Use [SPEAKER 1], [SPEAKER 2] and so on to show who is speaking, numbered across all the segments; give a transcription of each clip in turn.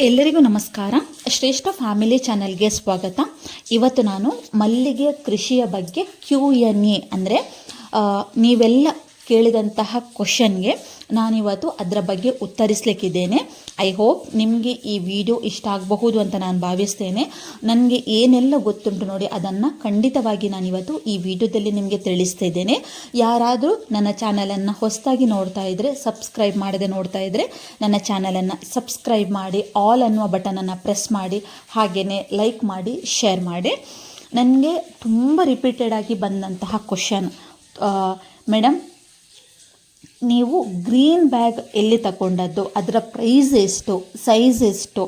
[SPEAKER 1] ಎಲ್ಲರಿಗೂ ನಮಸ್ಕಾರ. ಶ್ರೇಷ್ಠ ಫ್ಯಾಮಿಲಿ ಚಾನೆಲ್ಗೆ ಸ್ವಾಗತ. ಇವತ್ತು ನಾನು ಮಲ್ಲಿಗೆ ಕೃಷಿಯ ಬಗ್ಗೆ ಕ್ಯೂ ಎನ್ ಎ ಅಂದರೆ ನೀವೆಲ್ಲ ಕೇಳಿದಂತಹ ಕ್ವಶನ್ಗೆ ನಾನಿವತ್ತು ಅದರ ಬಗ್ಗೆ ಉತ್ತರಿಸಲಿಕ್ಕಿದ್ದೇನೆ. ಐ ಹೋಪ್ ನಿಮಗೆ ಈ ವಿಡಿಯೋ ಇಷ್ಟ ಆಗಬಹುದು ಅಂತ ನಾನು ಭಾವಿಸ್ತೇನೆ. ನನಗೆ ಏನೆಲ್ಲ ಗೊತ್ತುಂಟು ನೋಡಿ ಅದನ್ನು ಖಂಡಿತವಾಗಿ ನಾನಿವತ್ತು ಈ ವಿಡಿಯೋದಲ್ಲಿ ನಿಮಗೆ ತಿಳಿಸ್ತಾ ಇದ್ದೇನೆ ಯಾರಾದರೂ ನನ್ನ ಚಾನಲನ್ನು ಹೊಸದಾಗಿ ನೋಡ್ತಾ ಇದ್ದರೆ ಸಬ್ಸ್ಕ್ರೈಬ್ ಮಾಡದೆ ನೋಡ್ತಾ ಇದ್ದರೆ ನನ್ನ ಚಾನಲನ್ನು ಸಬ್ಸ್ಕ್ರೈಬ್ ಮಾಡಿ ಆಲ್ ಅನ್ನುವ ಬಟನನ್ನು ಪ್ರೆಸ್ ಮಾಡಿ ಹಾಗೆಯೇ ಲೈಕ್ ಮಾಡಿ ಶೇರ್ ಮಾಡಿ. ನನಗೆ ತುಂಬ ರಿಪೀಟೆಡ್ ಆಗಿ ಬಂದಂತಹ ಕ್ವಶನ್ ಮೇಡಮ್ ನೀವು ಗ್ರೀನ್ ಬ್ಯಾಗ್ ಎಲ್ಲಿ ತಗೊಂಡದ್ದು ಅದರ ಪ್ರೈಸ್ ಎಷ್ಟು, ಸೈಜ್ ಎಷ್ಟು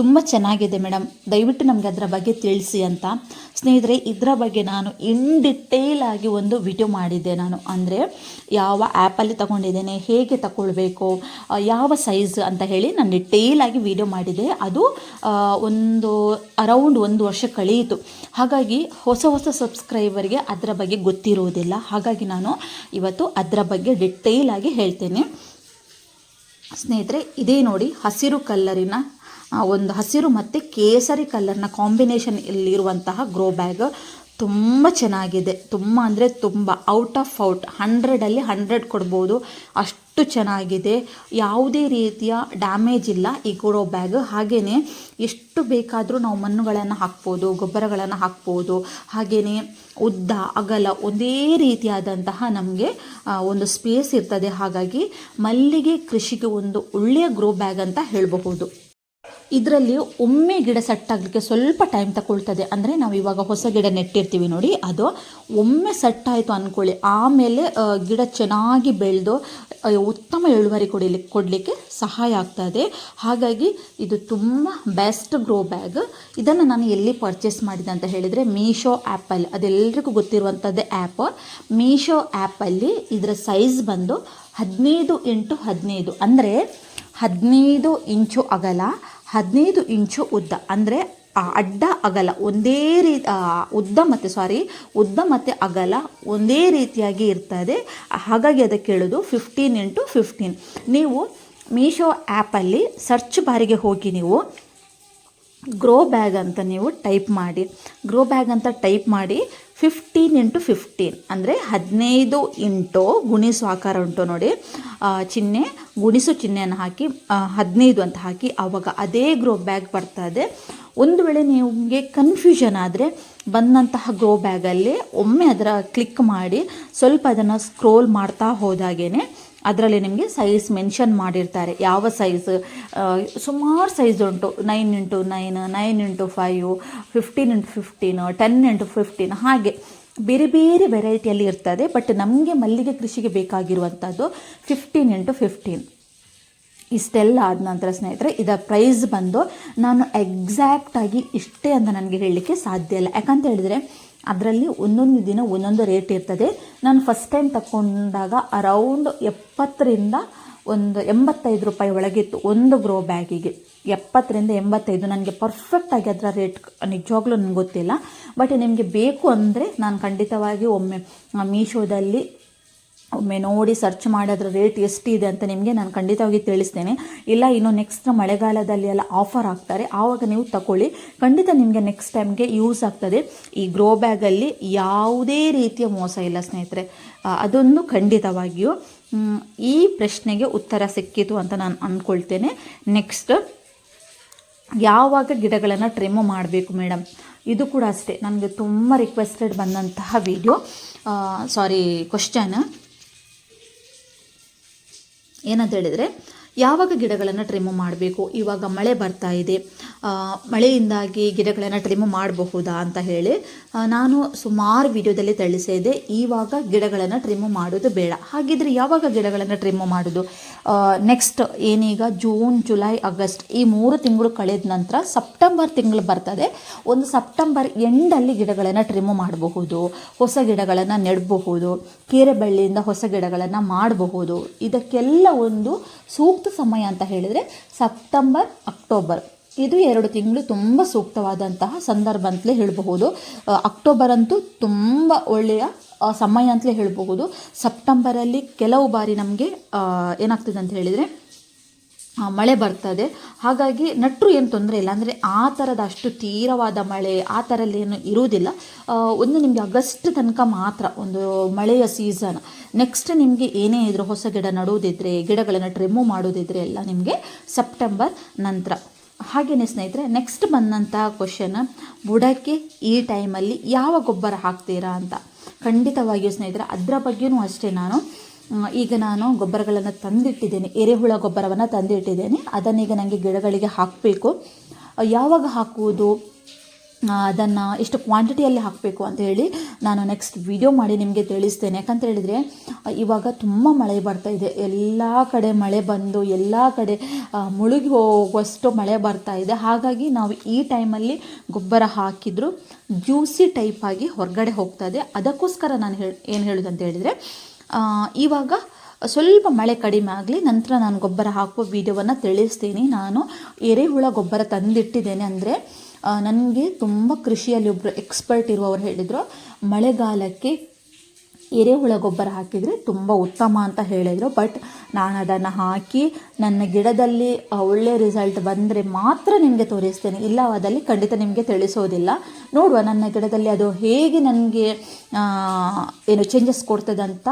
[SPEAKER 1] ತುಂಬ ಚೆನ್ನಾಗಿದೆ ಮೇಡಮ್ ದಯವಿಟ್ಟು ನಮಗೆ ಅದರ ಬಗ್ಗೆ ತಿಳಿಸಿ ಅಂತ. ಸ್ನೇಹಿತರೆ, ಇದರ ಬಗ್ಗೆ ನಾನು ಇನ್ ಡಿಟೇಲ್ ಆಗಿ ಒಂದು ವಿಡಿಯೋ ಮಾಡಿದ್ದೆ ನಾನು. ಅಂದರೆ, ಯಾವ ಆ್ಯಪಲ್ಲಿ ತಗೊಂಡಿದ್ದೇನೆ, ಹೇಗೆ ತಗೊಳ್ಬೇಕು ಯಾವ ಸೈಜ್ ಅಂತ ಹೇಳಿ ನಾನು ಡಿಟೇಲ್ ಆಗಿ ವಿಡಿಯೋ ಮಾಡಿದೆ ಅದು ಒಂದು ಅರೌಂಡ್ ಒಂದು ವರ್ಷ ಕಳೆಯಿತು. ಹಾಗಾಗಿ, ಹೊಸ ಹೊಸ ಸಬ್ಸ್ಕ್ರೈಬರ್ಗೆ ಅದರ ಬಗ್ಗೆ ಗೊತ್ತಿರುವುದಿಲ್ಲ ಹಾಗಾಗಿ ನಾನು ಇವತ್ತು ಅದರ ಬಗ್ಗೆ ಡಿಟೇಲ್ ಆಗಿ ಹೇಳ್ತೇನೆ. ಸ್ನೇಹಿತರೆ, ಇದೇ ನೋಡಿ ಹಸಿರು ಕಲ್ಲರಿನ ಒಂದು ಹಸಿರು ಮತ್ತು ಕೇಸರಿ ಕಲ್ಲರ್ನ ಕಾಂಬಿನೇಷನ್ ಇಲ್ಲಿರುವಂತಹ ಗ್ರೋ ಬ್ಯಾಗ್. ತುಂಬ ಚೆನ್ನಾಗಿದೆ. ತುಂಬ ಅಂದರೆ ತುಂಬ ಔಟ್ ಆಫ್ ಔಟ್. ಹಂಡ್ರೆಡಲ್ಲಿ ಹಂಡ್ರೆಡ್ ಕೊಡ್ಬೋದು. ಅಷ್ಟು ಚೆನ್ನಾಗಿದೆ. ಯಾವುದೇ ರೀತಿಯ ಡ್ಯಾಮೇಜ್ ಇಲ್ಲ ಈ ಗ್ರೋ ಬ್ಯಾಗ್. ಹಾಗೆಯೇ ಎಷ್ಟು ಬೇಕಾದರೂ ನಾವು ಮಣ್ಣುಗಳನ್ನು ಹಾಕ್ಬೋದು, ಗೊಬ್ಬರಗಳನ್ನು ಹಾಕ್ಬೋದು. ಹಾಗೆಯೇ ಉದ್ದ, ಅಗಲ ಒಂದೇ ರೀತಿಯಾದಂತಹ ನಮಗೆ ಒಂದು ಸ್ಪೇಸ್ ಇರ್ತದೆ. ಹಾಗಾಗಿ ಮಲ್ಲಿಗೆ ಕೃಷಿಗೆ ಒಂದು ಒಳ್ಳೆಯ ಗ್ರೋ ಬ್ಯಾಗ್ ಅಂತ ಹೇಳಬಹುದು. ಇದರಲ್ಲಿ ಒಮ್ಮೆ ಗಿಡ ಸೆಟ್ ಆಗಲಿಕ್ಕೆ ಸ್ವಲ್ಪ ಟೈಮ್ ತಗೊಳ್ತದೆ. ಅಂದರೆ ನಾವು ಇವಾಗ ಹೊಸ ಗಿಡ ನೆಟ್ಟಿರ್ತೀವಿ ನೋಡಿ, ಅದು ಒಮ್ಮೆ ಸೆಟ್ ಆಯಿತು ಅಂದ್ಕೊಳ್ಳಿ ಆಮೇಲೆ ಗಿಡ ಚೆನ್ನಾಗಿ ಬೆಳೆದು ಉತ್ತಮ ಇಳುವರಿ ಕೊಡಲಿಕ್ಕೆ ಕೊಡಲಿಕ್ಕೆ ಸಹಾಯ ಆಗ್ತದೆ. ಹಾಗಾಗಿ ಇದು ತುಂಬ ಬೆಸ್ಟ್ ಗ್ರೋ ಬ್ಯಾಗ್ ಇದನ್ನು ನಾನು ಎಲ್ಲಿ ಪರ್ಚೇಸ್ ಮಾಡಿದೆ ಅಂತ ಹೇಳಿದರೆ ಮೀಶೋ ಆ್ಯಪಲ್ಲಿ ಅದೆಲ್ಲರಿಗೂ ಗೊತ್ತಿರುವಂಥದ್ದೇ ಆ್ಯಪ್ ಮೀಶೋ ಆ್ಯಪಲ್ಲಿ ಇದರ ಸೈಜ್ ಬಂದು ಹದಿನೈದು ಇಂಟು ಹದಿನೈದು. ಅಂದರೆ ಹದಿನೈದು ಇಂಚು ಅಗಲ ಹದಿನೈದು ಇಂಚು ಉದ್ದ, ಅಂದರೆ ಅಡ್ಡ ಅಗಲ, ಒಂದೇ ರೀ ಉದ್ದ ಮತ್ತು ಸಾರಿ ಉದ್ದ ಮತ್ತು ಅಗಲ ಒಂದೇ ರೀತಿಯಾಗಿ ಇರ್ತದೆ. ಹಾಗಾಗಿ ಅದಕ್ಕೆ ಹೇಳೋದು ಫಿಫ್ಟೀನ್ ಇಂಟು ಫಿಫ್ಟೀನ್ ನೀವು ಮೀಶೋ ಆ್ಯಪಲ್ಲಿ ಸರ್ಚ್ ಬಾರಿಗೆ ಹೋಗಿ ನೀವು ಗ್ರೋ ಬ್ಯಾಗ್ ಅಂತ ನೀವು ಟೈಪ್ ಮಾಡಿ. ಗ್ರೋ ಬ್ಯಾಗ್ ಅಂತ ಟೈಪ್ ಮಾಡಿ ಫಿಫ್ಟೀನ್ ಇಂಟು ಫಿಫ್ಟೀನ್ ಅಂದರೆ ಹದಿನೈದು ಇಂಟು ಗುಣಿಸು ಆಕಾರ ಉಂಟು ನೋಡಿ. ಚಿಹ್ನೆ, ಗುಣಿಸು ಚಿಹ್ನೆಯನ್ನು ಹಾಕಿ ಹದಿನೈದು ಅಂತ ಹಾಕಿ ಆವಾಗ ಅದೇ ಗ್ರೋ ಬ್ಯಾಗ್ ಬರ್ತದೆ ಒಂದು ವೇಳೆ ನಿಮಗೆ ಕನ್ಫ್ಯೂಷನ್ ಆದರೆ ಬಂದಂತಹ ಗ್ರೋ ಬ್ಯಾಗಲ್ಲಿ ಒಮ್ಮೆ ಅದರ ಕ್ಲಿಕ್ ಮಾಡಿ ಸ್ವಲ್ಪ ಅದನ್ನು ಸ್ಕ್ರೋಲ್ ಮಾಡ್ತಾ ಹೋದಾಗೇ ಅದರಲ್ಲಿ ನಿಮಗೆ ಸೈಜ್ ಮೆನ್ಷನ್ ಮಾಡಿರ್ತಾರೆ. ಯಾವ ಸೈಜ್ ಸುಮಾರು ಸೈಜ್ ಉಂಟು. Nine into nine nine into five fifteen into fifteen ten into fifteen ಹಾಗೆ. ಬೇರೆ ಬೇರೆ ವೆರೈಟಿಯಲ್ಲಿ ಇರ್ತದೆ ಬಟ್ ನಮಗೆ ಮಲ್ಲಿಗೆ ಕೃಷಿಗೆ ಬೇಕಾಗಿರುವಂಥದ್ದು ಫಿಫ್ಟೀನ್ ಇಂಟು ಫಿಫ್ಟೀನ್ ಇಷ್ಟೆಲ್ಲ ಆದ ನಂತರ ಸ್ನೇಹಿತರೆ ಇದರ ಪ್ರೈಸ್ ಬಂದು ನಾನು ಎಕ್ಸಾಕ್ಟಾಗಿ ಇಷ್ಟೇ ಅಂತ ನನಗೆ ಹೇಳಲಿಕ್ಕೆ ಸಾಧ್ಯ ಇಲ್ಲ. ಯಾಕಂತ ಹೇಳಿದರೆ ಅದರಲ್ಲಿ ಒಂದೊಂದು ದಿನ ಒಂದೊಂದು ರೇಟ್ ಇರ್ತದೆ. ನಾನು ಫಸ್ಟ್ ಟೈಮ್ ತಗೊಂಡಾಗ ಅರೌಂಡ್ ಎಪ್ಪತ್ತರಿಂದ ಒಂದು ಎಂಬತ್ತೈದು ರೂಪಾಯಿ ಒಳಗಿತ್ತು ಒಂದು ಗ್ರೋ ಬ್ಯಾಗಿಗೆ ಎಪ್ಪತ್ತರಿಂದ ಎಂಬತ್ತೈದು ನನಗೆ ಪರ್ಫೆಕ್ಟಾಗಿ ಅದರ ರೇಟ್ ನಿಜವಾಗ್ಲೂ ನನಗೆ ಗೊತ್ತಿಲ್ಲ. ಬಟ್ ನಿಮಗೆ ಬೇಕು ಅಂದರೆ ನಾನು ಖಂಡಿತವಾಗಿ ಒಮ್ಮೆ ಮೀಶೋದಲ್ಲಿ ಒಮ್ಮೆ ನೋಡಿ ಸರ್ಚ್ ಮಾಡಿ ಅದರ ರೇಟ್ ಎಷ್ಟಿದೆ ಅಂತ ನಿಮಗೆ ನಾನು ಖಂಡಿತವಾಗಿ ತಿಳಿಸ್ತೇನೆ. ಇಲ್ಲ, ಇನ್ನು ನೆಕ್ಸ್ಟ್ ಮಳೆಗಾಲದಲ್ಲಿ ಎಲ್ಲ ಆಫರ್ ಆಗ್ತಾರೆ ಆವಾಗ ನೀವು ತಗೊಳ್ಳಿ ಖಂಡಿತ ನಿಮಗೆ ನೆಕ್ಸ್ಟ್ ಟೈಮ್ಗೆ ಯೂಸ್ ಆಗ್ತದೆ. ಈ ಗ್ರೋ ಬ್ಯಾಗಲ್ಲಿ ಯಾವುದೇ ರೀತಿಯ ಮೋಸ ಇಲ್ಲ ಸ್ನೇಹಿತರೆ. ಅದೊಂದು ಖಂಡಿತವಾಗಿಯೂ ಈ ಪ್ರಶ್ನೆಗೆ ಉತ್ತರ ಸಿಕ್ಕಿತು ಅಂತ ನಾನು ಅಂದ್ಕೊಳ್ತೇನೆ ನೆಕ್ಸ್ಟ್ ಯಾವಾಗ ಗಿಡಗಳನ್ನು ಟ್ರಿಮ್ ಮಾಡಬೇಕು ಮೇಡಮ್ ಇದು ಕೂಡ ಅಷ್ಟೇ. ನನಗೆ ತುಂಬ ರಿಕ್ವೆಸ್ಟೆಡ್ ಬಂದಂತಹ ವಿಡಿಯೋ ಸಾರಿ ಕ್ವಶನ್ ಏನಂತ ಹೇಳಿದರೆ ಯಾವಾಗ ಗಿಡಗಳನ್ನು ಟ್ರಿಮ್ ಮಾಡಬೇಕು? ಇವಾಗ ಮಳೆ ಬರ್ತಾ ಇದೆ. ಮಳೆಯಿಂದಾಗಿ ಗಿಡಗಳನ್ನು ಟ್ರಿಮ್ ಮಾಡಬಹುದಾ ಅಂತ ಹೇಳಿ ನಾನು ಸುಮಾರು ವಿಡಿಯೋದಲ್ಲಿ ತಿಳಿಸಿದೆ. ಈವಾಗ ಗಿಡಗಳನ್ನು ಟ್ರಿಮ್ ಮಾಡೋದು ಬೇಡ. ಹಾಗಿದ್ರೆ ಯಾವಾಗ ಗಿಡಗಳನ್ನು ಟ್ರಿಮ್ ಮಾಡೋದು? ನೆಕ್ಸ್ಟ್ ಏನೀಗ ಜೂನ್, ಜುಲೈ, ಆಗಸ್ಟ್ ಈ ಮೂರು ತಿಂಗಳು ಕಳೆದ ನಂತರ ಸೆಪ್ಟೆಂಬರ್ ತಿಂಗಳು ಬರ್ತದೆ. ಒಂದು ಸೆಪ್ಟೆಂಬರ್ ಎಂಡಲ್ಲಿ ಗಿಡಗಳನ್ನು ಟ್ರಿಮ್ ಮಾಡಬಹುದು, ಹೊಸ ಗಿಡಗಳನ್ನು ನೆಡಬಹುದು, ಕೀರೆ ಬಳ್ಳಿಯಿಂದ ಹೊಸ ಗಿಡಗಳನ್ನು ಮಾಡಬಹುದು. ಇದಕ್ಕೆಲ್ಲ ಒಂದು ಸೂಕ್ತ ಸಮಯ ಅಂತ ಹೇಳಿದರೆ ಸೆಪ್ಟೆಂಬರ್, ಅಕ್ಟೋಬರ್. ಇದು ಎರಡು ತಿಂಗಳು ತುಂಬ ಸೂಕ್ತವಾದಂತಹ ಸಂದರ್ಭ ಅಂತಲೇ ಹೇಳಬಹುದು. ಅಕ್ಟೋಬರ್ ಅಂತೂ ತುಂಬ ಒಳ್ಳೆಯ ಸಮಯ ಅಂತಲೇ ಹೇಳಬಹುದು. ಸೆಪ್ಟೆಂಬರಲ್ಲಿ ಕೆಲವು ಬಾರಿ ನಮಗೆ ಏನಾಗ್ತದೆ ಅಂತ ಹೇಳಿದರೆ ಮಳೆ ಬರ್ತದೆ. ಹಾಗಾಗಿ ನಟ್ರು ಏನು ತೊಂದರೆ ಇಲ್ಲ. ಅಂದರೆ ಆ ಥರದ ಅಷ್ಟು ತೀರವಾದ ಮಳೆ ಆ ಥರಲ್ಲಿ ಏನು ಇರುವುದಿಲ್ಲ. ಒಂದು ನಿಮಗೆ ಆಗಸ್ಟ್ ತನಕ ಮಾತ್ರ ಒಂದು ಮಳೆಯ ಸೀಸನ್. ನೆಕ್ಸ್ಟ್ ನಿಮಗೆ ಏನೇ ಇದ್ರೂ ಹೊಸ ಗಿಡ ನಡುವುದಿದ್ರೆ, ಗಿಡಗಳನ್ನು ಟ್ರಿಮ್ಮು ಮಾಡೋದಿದ್ರೆ ಎಲ್ಲ ನಿಮಗೆ ಸೆಪ್ಟೆಂಬರ್ ನಂತರ. ಹಾಗೆಯೇ ಸ್ನೇಹಿತರೆ ನೆಕ್ಸ್ಟ್ ಬಂದಂತಹ ಕ್ವಶನ್ ಬುಡಕ್ಕೆ ಈ ಟೈಮಲ್ಲಿ ಯಾವ ಗೊಬ್ಬರ ಹಾಕ್ತೀರಾ ಅಂತ. ಖಂಡಿತವಾಗಿಯೂ ಸ್ನೇಹಿತರೆ, ಅದರ ಬಗ್ಗೆಯೂ ಅಷ್ಟೇ ನಾನು. ಈಗ ನಾನು ಗೊಬ್ಬರಗಳನ್ನು ತಂದಿಟ್ಟಿದ್ದೇನೆ, ಎರೆಹುಳ ಗೊಬ್ಬರವನ್ನು ತಂದಿಟ್ಟಿದ್ದೇನೆ. ಅದನ್ನೀಗ ನನಗೆ ಗಿಡಗಳಿಗೆ ಹಾಕಬೇಕು. ಯಾವಾಗ ಹಾಕುವುದು? ಅದನ್ನು ಎಷ್ಟು ಕ್ವಾಂಟಿಟಿಯಲ್ಲಿ ಹಾಕಬೇಕು ಅಂತ ಹೇಳಿ ನಾನು ನೆಕ್ಸ್ಟ್ ವಿಡಿಯೋ ಮಾಡಿ ನಿಮಗೆ ತಿಳಿಸ್ತೇನೆ. ಯಾಕಂತ ಹೇಳಿದರೆ, ಇವಾಗ ತುಂಬ ಮಳೆ ಬರ್ತಾ ಇದೆ. ಎಲ್ಲ ಕಡೆ ಮಳೆ ಬಂದು, ಎಲ್ಲ ಕಡೆ ಮುಳುಗಿ ಹೋಗುವಷ್ಟು ಮಳೆ ಬರ್ತಾ ಇದೆ. ಹಾಗಾಗಿ ನಾವು ಈ ಟೈಮಲ್ಲಿ ಗೊಬ್ಬರ ಹಾಕಿದ್ರು ಜ್ಯೂಸಿ ಟೈಪ್ ಆಗಿ ಹೊರಗಡೆ ಇದೆ. ಅದಕ್ಕೋಸ್ಕರ ನಾನು ಹೇಳಿ, ಏನು ಹೇಳೋದು ಹೇಳಿದರೆ ಇವಾಗ ಸ್ವಲ್ಪ ಮಳೆ ಕಡಿಮೆ ಆಗಲಿ ನಂತರ ನಾನು ಗೊಬ್ಬರ ಹಾಕುವ ವಿಡಿಯೋವನ್ನು ತಿಳಿಸ್ತೀನಿ. ನಾನು ಎರೆಹುಳ ಗೊಬ್ಬರ ತಂದಿಟ್ಟಿದ್ದೇನೆ ಅಂದರೆ ನನಗೆ ತುಂಬ ಕೃಷಿಯಲ್ಲಿ ಒಬ್ಬರು ಎಕ್ಸ್ಪರ್ಟ್ ಇರುವವರು ಹೇಳಿದರು ಮಳೆಗಾಲಕ್ಕೆ ಎರೆಹುಳ ಗೊಬ್ಬರ ಹಾಕಿದರೆ ತುಂಬ ಉತ್ತಮ ಅಂತ ಹೇಳಿದರು. ಬಟ್ ನಾನು ಅದನ್ನು ಹಾಕಿ ನನ್ನ ಗಿಡದಲ್ಲಿ ಒಳ್ಳೆಯ ರಿಸಲ್ಟ್ ಬಂದರೆ ಮಾತ್ರ ನಿಮಗೆ ತೋರಿಸ್ತೇನೆ. ಇಲ್ಲವಾದಲ್ಲಿ ಖಂಡಿತ ನಿಮಗೆ ತಿಳಿಸೋದಿಲ್ಲ. ನೋಡುವ ನನ್ನ ಗಿಡದಲ್ಲಿ ಅದು ಹೇಗೆ ನನಗೆ ಏನು ಚೇಂಜಸ್ ಕೊಡ್ತದೆ ಅಂತ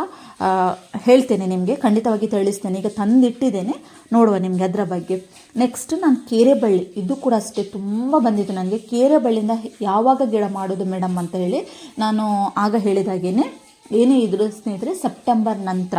[SPEAKER 1] ಹೇಳ್ತೇನೆ ನಿಮಗೆ. ಖಂಡಿತವಾಗಿ ತಿಳಿಸ್ತೇನೆ. ಈಗ ತಂದಿಟ್ಟಿದ್ದೇನೆ. ನೋಡುವ ನಿಮಗೆ ಅದರ ಬಗ್ಗೆ. ನೆಕ್ಸ್ಟ್ ನಾನು ಕೇರೆಬಳ್ಳಿ. ಇದು ಕೂಡ ಅಷ್ಟೇ ತುಂಬ ಬಂದಿತ್ತು ನನಗೆ ಕೇರೆಬಳ್ಳಿಯಿಂದ ಯಾವಾಗ ಗಿಡ ಮಾಡೋದು ಮೇಡಮ್ ಅಂತ ಹೇಳಿ ನಾನು ಆಗ ಹೇಳಿದಾಗೇನೆ. ಏನೇ ಇದ್ರೂ ಸ್ನೇಹಿತರೆ ಸೆಪ್ಟೆಂಬರ್ ನಂತರ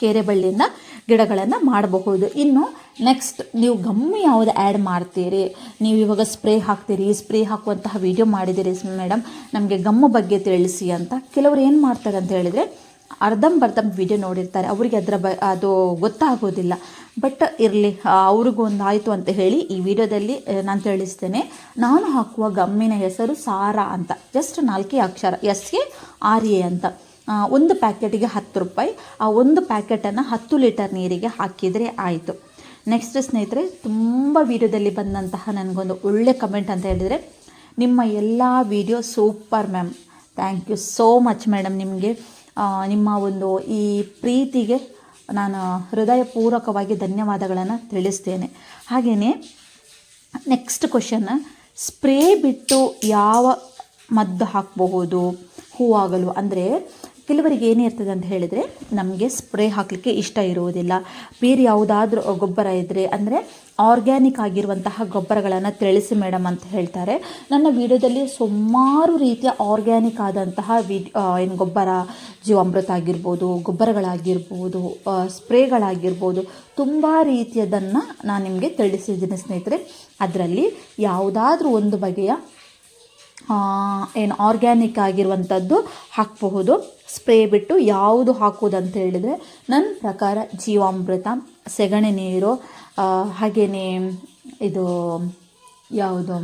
[SPEAKER 1] ಕೇರೆಬಳ್ಳಿಯಿಂದ ಗಿಡಗಳನ್ನು ಮಾಡಬಹುದು. ಇನ್ನು ನೆಕ್ಸ್ಟ್ ನೀವು ಗಮ್ಮು ಯಾವುದು ಆ್ಯಡ್ ಮಾಡ್ತೀರಿ? ನೀವು ಇವಾಗ ಸ್ಪ್ರೇ ಹಾಕ್ತೀರಿ ಸ್ಪ್ರೇ ಹಾಕುವಂತಹ ವಿಡಿಯೋ ಮಾಡಿದ್ದೀರಿ ಮೇಡಮ್ ನಮಗೆ ಗಮ್ಮು ಬಗ್ಗೆ ತಿಳಿಸಿ ಅಂತ. ಕೆಲವರು ಏನು ಮಾಡ್ತಾರೆ ಅಂತ ಹೇಳಿದರೆ ಅರ್ಧಂಬರ್ಧಂ ವಿಡಿಯೋ ನೋಡಿರ್ತಾರೆ. ಅವರಿಗೆ ಅದರ ಬ, ಅದು ಗೊತ್ತಾಗೋದಿಲ್ಲ. ಬಟ್ ಇರಲಿ ಅವ್ರಿಗೂ ಒಂದು ಆಯಿತು ಅಂತ ಹೇಳಿ ಈ ವಿಡಿಯೋದಲ್ಲಿ ನಾನು ತಿಳಿಸ್ತೇನೆ. ನಾನು ಹಾಕುವ ಗಮ್ಮಿನ ಹೆಸರು ಸಾರಾ ಅಂತ. ಜಸ್ಟ್ ನಾಲ್ಕೇ ಅಕ್ಷರ. ಎಸ್ ಎ ಆರ್ ಎ ಅಂತ. ಒಂದು ಪ್ಯಾಕೆಟಿಗೆ ಹತ್ತು ರೂಪಾಯಿ. ಆ ಒಂದು ಪ್ಯಾಕೆಟನ್ನು ಹತ್ತು ಲೀಟರ್ ನೀರಿಗೆ ಹಾಕಿದರೆ ಆಯಿತು. ನೆಕ್ಸ್ಟ್ ಸ್ನೇಹಿತರೆ, ತುಂಬ ವಿಡಿಯೋದಲ್ಲಿ ಬಂದಂತಹ ನನಗೊಂದು ಒಳ್ಳೆ ಕಮೆಂಟ್ ಅಂತ ಹೇಳಿದರೆ, ನಿಮ್ಮ ಎಲ್ಲ video super ma'am thank you so much madam ನಿಮಗೆ. ನಿಮ್ಮ ಒಂದು ಈ ಪ್ರೀತಿಗೆ ನಾನು ಹೃದಯಪೂರ್ವಕವಾಗಿ ಧನ್ಯವಾದಗಳನ್ನು ತಿಳಿಸ್ತೇನೆ. ಹಾಗೆಯೇ ನೆಕ್ಸ್ಟ್ ಕ್ವಶನ್ ಸ್ಪ್ರೇ ಬಿಟ್ಟು ಯಾವ ಮದ್ದು ಹಾಕಬಹುದು? ಹೂವಾಗಲು ಅಂದರೆ, ಕೆಲವರಿಗೆ ಏನಿರ್ತದೆ ಅಂತ ಹೇಳಿದರೆ, ನಮಗೆ ಸ್ಪ್ರೇ ಹಾಕಲಿಕ್ಕೆ ಇಷ್ಟ ಇರುವುದಿಲ್ಲ. ಬೇರೆ ಯಾವುದಾದ್ರೂ ಗೊಬ್ಬರ ಇದ್ದರೆ ಅಂದರೆ ಆರ್ಗ್ಯಾನಿಕ್ ಆಗಿರುವಂತಹ ಗೊಬ್ಬರಗಳನ್ನು ತಿಳಿಸಿ ಮೇಡಮ್ ಅಂತ ಹೇಳ್ತಾರೆ. ನನ್ನ ವಿಡಿಯೋದಲ್ಲಿ ಸುಮಾರು ರೀತಿಯ ಆರ್ಗ್ಯಾನಿಕ್ ಆದಂತಹ ವಿಡ್ ಏನು ಗೊಬ್ಬರ, ಜೀವಾಮೃತ ಆಗಿರ್ಬೋದು, ಗೊಬ್ಬರಗಳಾಗಿರ್ಬೋದು ಸ್ಪ್ರೇಗಳಾಗಿರ್ಬೋದು ತುಂಬ ರೀತಿಯದನ್ನು ನಾನು ನಿಮಗೆ ತಿಳಿಸಿದ್ದೀನಿ ಸ್ನೇಹಿತರೆ. ಅದರಲ್ಲಿ ಯಾವುದಾದ್ರೂ ಒಂದು ಬಗೆಯ ಏನು ಆರ್ಗ್ಯಾನಿಕ್ ಆಗಿರುವಂಥದ್ದು ಹಾಕಬಹುದು. ಸ್ಪ್ರೇ ಬಿಟ್ಟು ಯಾವುದು ಹಾಕುವುದಂತ ಹೇಳಿದರೆ, ನನ್ನ ಪ್ರಕಾರ ಜೀವಾಮೃತ, ಸೆಗಣಿ ನೀರು ಹಾಗೆಯೇ ಇದು ಯಾವುದು,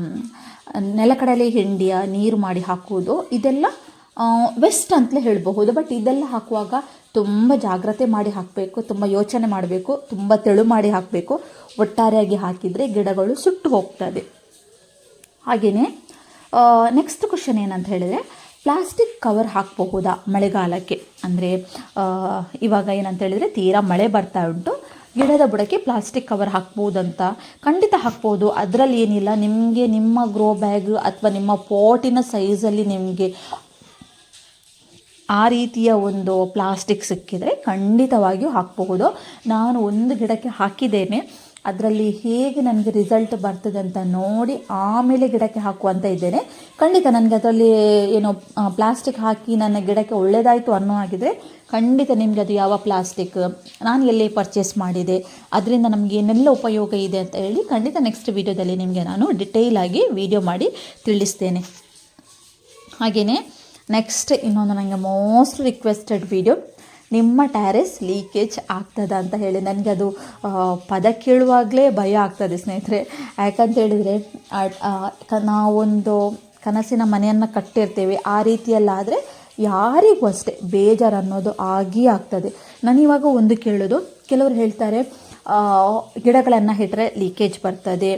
[SPEAKER 1] ನೆಲಕಡಲೆ ಹಿಂಡಿಯ ನೀರು ಮಾಡಿ ಹಾಕುವುದು, ಇದೆಲ್ಲ ವೆಸ್ಟ್ ಅಂತಲೇ ಹೇಳಬಹುದು ಬಟ್ ಇದೆಲ್ಲ ಹಾಕುವಾಗ ತುಂಬ ಜಾಗ್ರತೆ ಮಾಡಿ ಹಾಕಬೇಕು, ತುಂಬ ಯೋಚನೆ ಮಾಡಬೇಕು, ತುಂಬ ತೆಳು ಮಾಡಿ ಹಾಕಬೇಕು. ಒಟ್ಟಾರೆಯಾಗಿ ಹಾಕಿದರೆ ಗಿಡಗಳು ಸುಟ್ಟು ಹೋಗ್ತದೆ. ಹಾಗೆಯೇ ನೆಕ್ಸ್ಟ್ ಕ್ವಶನ್ ಏನಂತ ಹೇಳಿದರೆ ಪ್ಲಾಸ್ಟಿಕ್ ಕವರ್ ಹಾಕಬಹುದಾ ಮಳೆಗಾಲಕ್ಕೆ? ಅಂದರೆ ಇವಾಗ ಏನಂತ ಹೇಳಿದರೆ, ತೀರಾ ಮಳೆ ಬರ್ತಾ ಉಂಟು ಗಿಡದ ಬುಡಕ್ಕೆ ಪ್ಲಾಸ್ಟಿಕ್ ಕವರ್ ಹಾಕ್ಬೋದಂತ. ಖಂಡಿತ ಹಾಕ್ಬೋದು. ಅದರಲ್ಲಿ ಏನಿಲ್ಲ, ನಿಮಗೆ ನಿಮ್ಮ ಗ್ರೋ ಬ್ಯಾಗ್ ಅಥವಾ ನಿಮ್ಮ ಪಾಟಿನ ಸೈಜಲ್ಲಿ ನಿಮಗೆ ಆ ರೀತಿಯ ಒಂದು ಪ್ಲಾಸ್ಟಿಕ್ ಸಿಕ್ಕಿದರೆ ಖಂಡಿತವಾಗಿಯೂ ಹಾಕಬಹುದು ನಾನು ಒಂದು ಗಿಡಕ್ಕೆ ಹಾಕಿದ್ದೇನೆ. ಅದರಲ್ಲಿ ಹೇಗೆ ನನಗೆ ರಿಸಲ್ಟ್ ಬರ್ತದೆ ಅಂತ ನೋಡಿ ಆಮೇಲೆ ಗಿಡಕ್ಕೆ ಹಾಕುವಂತ ಇದ್ದೇನೆ. ಖಂಡಿತ ನನಗೆ ಅದರಲ್ಲಿ ಏನು ಪ್ಲಾಸ್ಟಿಕ್ ಹಾಕಿ ನನ್ನ ಗಿಡಕ್ಕೆ ಒಳ್ಳೆಯದಾಯಿತು ಅನ್ನೋ ಹಾಗಿದ್ರೆ ಖಂಡಿತ ನಿಮಗೆ ಅದು ಯಾವ ಪ್ಲಾಸ್ಟಿಕ್ ನಾನು ಎಲ್ಲಿ ಪರ್ಚೇಸ್ ಮಾಡಿದೆ? ಅದರಿಂದ ನಮಗೆ ಏನೆಲ್ಲ ಉಪಯೋಗ ಇದೆ ಅಂತ ಹೇಳಿ ಖಂಡಿತ ನೆಕ್ಸ್ಟ್ ವಿಡಿಯೋದಲ್ಲಿ ನಿಮಗೆ ನಾನು ಡಿಟೇಲ್ ಆಗಿ ವಿಡಿಯೋ ಮಾಡಿ ತಿಳಿಸ್ತೇನೆ. ಹಾಗೆಯೇ ನೆಕ್ಸ್ಟ್ ಇನ್ನೊಂದು ನನಗೆ ಮೋಸ್ಟ್ ರಿಕ್ವೆಸ್ಟೆಡ್ ವಿಡಿಯೋ ನಿಮ್ಮ ಟ್ಯಾರೆಸ್ ಲೀಕೇಜ್ ಆಗ್ತದ ಅಂತ ಹೇಳಿ. ನನಗೆ ಅದು ಪದ ಕೇಳುವಾಗಲೇ ಭಯ ಆಗ್ತದೆ ಸ್ನೇಹಿತರೆ. ಯಾಕಂತ ಹೇಳಿದರೆ ನಾವೊಂದು ಕನಸಿನ ಮನೆಯನ್ನು ಕಟ್ಟಿರ್ತೇವೆ. ಆ ರೀತಿಯಲ್ಲಾದರೆ ಯಾರಿಗೂ ಅಷ್ಟೇ ಬೇಜಾರು ಅನ್ನೋದು ಆಗಿ ಆಗ್ತದೆ. ನಾನಿವಾಗ ಒಂದು ಕೇಳೋದು. ಕೆಲವರು ಹೇಳ್ತಾರೆ ಗಿಡಗಳನ್ನು ಇಟ್ಟರೆ ಲೀಕೇಜ್ ಬರ್ತದೆ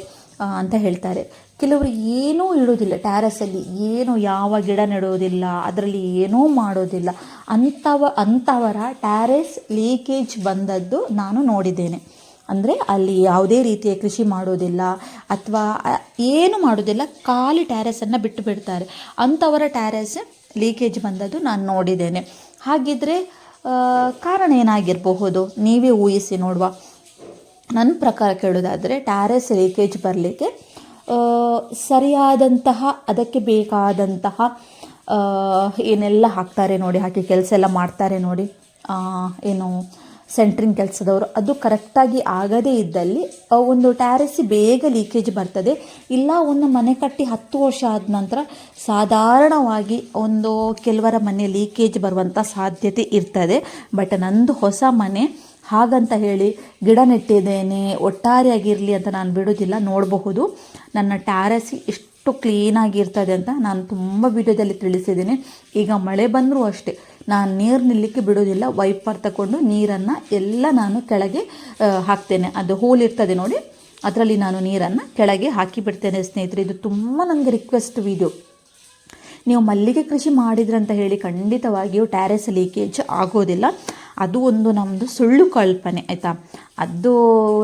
[SPEAKER 1] ಅಂತ ಹೇಳ್ತಾರೆ. ಕೆಲವರು ಏನೂ ಇಡೋದಿಲ್ಲ ಟ್ಯಾರಸಲ್ಲಿ ಏನು ಯಾವ ಗಿಡ ನೆಡೋದಿಲ್ಲ, ಅದರಲ್ಲಿ ಏನೂ ಮಾಡೋದಿಲ್ಲ. ಅಂಥವ, ಅಂಥವರ ಟ್ಯಾರೆಸ್ ಲೀಕೇಜ್ ಬಂದದ್ದು ನಾನು ನೋಡಿದ್ದೇನೆ. ಅಂದರೆ ಅಲ್ಲಿ ಯಾವುದೇ ರೀತಿಯ ಕೃಷಿ ಮಾಡೋದಿಲ್ಲ, ಅಥವಾ ಏನು ಮಾಡೋದಿಲ್ಲ, ಖಾಲಿ ಟ್ಯಾರೆಸನ್ನು ಬಿಟ್ಟು ಬಿಡ್ತಾರೆ. ಅಂಥವರ ಟ್ಯಾರೆಸ್ ಲೀಕೇಜ್ ಬಂದದ್ದು ನಾನು ನೋಡಿದ್ದೇನೆ. ಹಾಗಿದ್ರೆ ಕಾರಣ ಏನಾಗಿರಬಹುದು? ನೀವೇ ಊಹಿಸಿ ನೋಡುವ. ನನ್ನ ಪ್ರಕಾರ ಕೇಳೋದಾದರೆ ಟ್ಯಾರೆಸ್ ಲೀಕೇಜ್ ಬರಲಿಕ್ಕೆ ಸರಿಯಾದಂತಹ, ಅದಕ್ಕೆ ಬೇಕಾದಂತಹ ಏನೆಲ್ಲ ಹಾಕ್ತಾರೆ ನೋಡಿ ಹಾಕಿ ಕೆಲಸ ಎಲ್ಲ ಮಾಡ್ತಾರೆ ನೋಡಿ ಏನು ಸೆಂಟ್ರಿಂಗ್ ಕೆಲಸದವರು. ಅದು ಕರೆಕ್ಟಾಗಿ ಆಗದೇ ಇದ್ದಲ್ಲಿ ಒಂದು ಟ್ಯಾರೆಸ್ ಬೇಗ ಲೀಕೇಜ್ ಬರ್ತದೆ. ಇಲ್ಲ, ಒಂದು ಮನೆ ಕಟ್ಟಿ ಹತ್ತು ವರ್ಷ ಆದ ನಂತರ ಸಾಧಾರಣವಾಗಿ ಒಂದು ಕೆಲವರ ಮನೆ ಲೀಕೇಜ್ ಬರುವಂಥ ಸಾಧ್ಯತೆ ಇರ್ತದೆ. ಬಟ್ ನಂದು ಹೊಸ ಮನೆ ಹಾಗಂತ ಹೇಳಿ ಗಿಡ ನೆಟ್ಟಿದ್ದೇನೆ, ಒಟ್ಟಾರೆಯಾಗಿರಲಿ ಅಂತ ನಾನು ಬಿಡೋದಿಲ್ಲ, ನೋಡಬಹುದು. ನನ್ನ ಟ್ಯಾರಸ್ ಎಷ್ಟು ಕ್ಲೀನಾಗಿರ್ತದೆ ಅಂತ ನಾನು ತುಂಬ ವಿಡಿಯೋದಲ್ಲಿ ತಿಳಿಸಿದ್ದೀನಿ. ಈಗ ಮಳೆ ಬಂದರೂ ಅಷ್ಟೇ, ನಾನು ನೀರು ನಿಲ್ಲಕ್ಕೆ ಬಿಡೋದಿಲ್ಲ ವೈಪರ್ ತಗೊಂಡು ನೀರನ್ನು ಎಲ್ಲ ನಾನು ಕೆಳಗೆ ಹಾಕ್ತೇನೆ. ಅದು ಹೋಲ್ ಇರ್ತದೆ ನೋಡಿ, ಅದರಲ್ಲಿ ನಾನು ನೀರನ್ನು ಕೆಳಗೆ ಹಾಕಿ ಬಿಡ್ತೇನೆ ಸ್ನೇಹಿತರೆ. ಇದು ತುಂಬ ನನಗೆ ರಿಕ್ವೆಸ್ಟ್ ವಿಡಿಯೋ ನೀವು ಮಲ್ಲಿಗೆ ಕೃಷಿ ಮಾಡಿದ್ರಂತ ಹೇಳಿ ಖಂಡಿತವಾಗಿಯೂ ಟ್ಯಾರೆಸ್ ಲೀಕೇಜ್ ಆಗೋದಿಲ್ಲ. ಅದು ಒಂದು ನಮ್ಮದು ಸುಳ್ಳು ಕಲ್ಪನೆ, ಆಯಿತಾ? ಅದು